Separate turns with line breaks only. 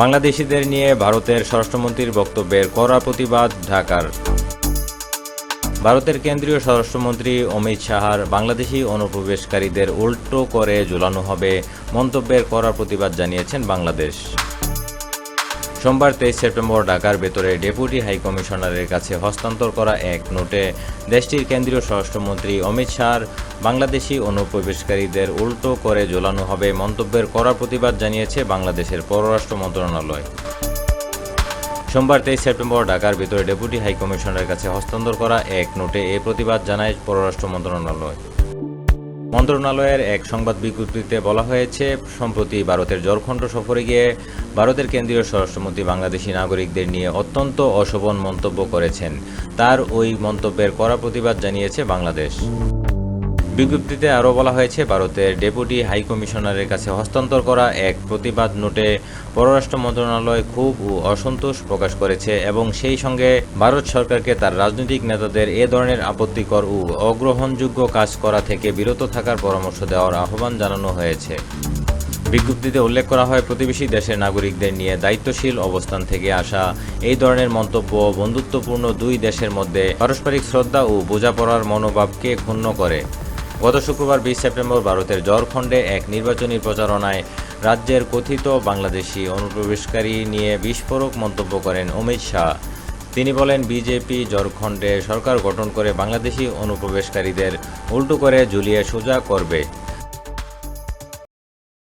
বাংলাদেশিদের নিয়ে ভারতের স্বরাষ্ট্রমন্ত্রীর বক্তব্যের কড়া প্রতিবাদ ঢাকার। ভারতের কেন্দ্রীয় স্বরাষ্ট্রমন্ত্রী অমিত শাহার বাংলাদেশি অনুপ্রবেশকারীদের উল্টো করে ঝুলানো হবে মন্তব্যের কড়া প্রতিবাদ জানিয়েছেন বাংলাদেশ। সোমবার তেইশ সেপ্টেম্বর ঢাকার ভেতরে ডেপুটি হাইকমিশনারের কাছে হস্তান্তর করা এক নোটে দেশটির কেন্দ্রীয় স্বরাষ্ট্রমন্ত্রী অমিত শাহর বাংলাদেশি অনুপ্রবেশকারীদের উল্টো করে ঝোলানো হবে মন্তব্যের কড়া প্রতিবাদ জানিয়েছে বাংলাদেশের পররাষ্ট্র মন্ত্রণালয়। সোমবার তেইশ সেপ্টেম্বর ঢাকার ভিতরে ডেপুটি হাইকমিশনারের কাছে হস্তান্তর করা এক নোটে এ প্রতিবাদ জানায় পররাষ্ট্র মন্ত্রণালয়। মন্ত্রণালয়ের এক সংবাদ বিজ্ঞপ্তিতে বলা হয়েছে, সম্প্রতি ভারতের জরখণ্ড সফরে গিয়ে ভারতের কেন্দ্রীয় স্বরাষ্ট্রমন্ত্রী বাংলাদেশি নাগরিকদের নিয়ে অত্যন্ত অশোভন মন্তব্য করেছেন। তার ওই মন্তব্যের কড়া প্রতিবাদ জানিয়েছে বাংলাদেশ। বিজ্ঞপ্তিতে আরও বলা হয়েছে, ভারতের ডেপুটি হাইকমিশনারের কাছে হস্তান্তর করা এক প্রতিবাদ নোটে পররাষ্ট্র মন্ত্রণালয় খুব ও অসন্তোষ প্রকাশ করেছে এবং সেই সঙ্গে ভারত সরকারকে তার রাজনৈতিক নেতাদের এ ধরনের আপত্তিকর ও অগ্রহণযোগ্য কাজ করা থেকে বিরত থাকার পরামর্শ দেওয়ার আহ্বান জানানো হয়েছে। বিজ্ঞপ্তিতে উল্লেখ করা হয়, প্রতিবেশী দেশের নাগরিকদের নিয়ে দায়িত্বশীল অবস্থান থেকে আসা এই ধরনের মন্তব্য বন্ধুত্বপূর্ণ দুই দেশের মধ্যে পারস্পরিক শ্রদ্ধা ও বোঝাপড়ার মনোভাবকে ক্ষুণ্ণ করে। গত শুক্রবার বিশ সেপ্টেম্বর ভারতের ঝড়খণ্ডে এক নির্বাচনী প্রচারণায় রাজ্যের কথিত বাংলাদেশি অনুপ্রবেশকারী নিয়ে বিস্ফোরক মন্তব্য করেন অমিত শাহ। তিনি বলেন, বিজেপি ঝড়খণ্ডে সরকার গঠন করে বাংলাদেশি অনুপ্রবেশকারীদের উল্টো করে ঝুলিয়ে সোজা করবে।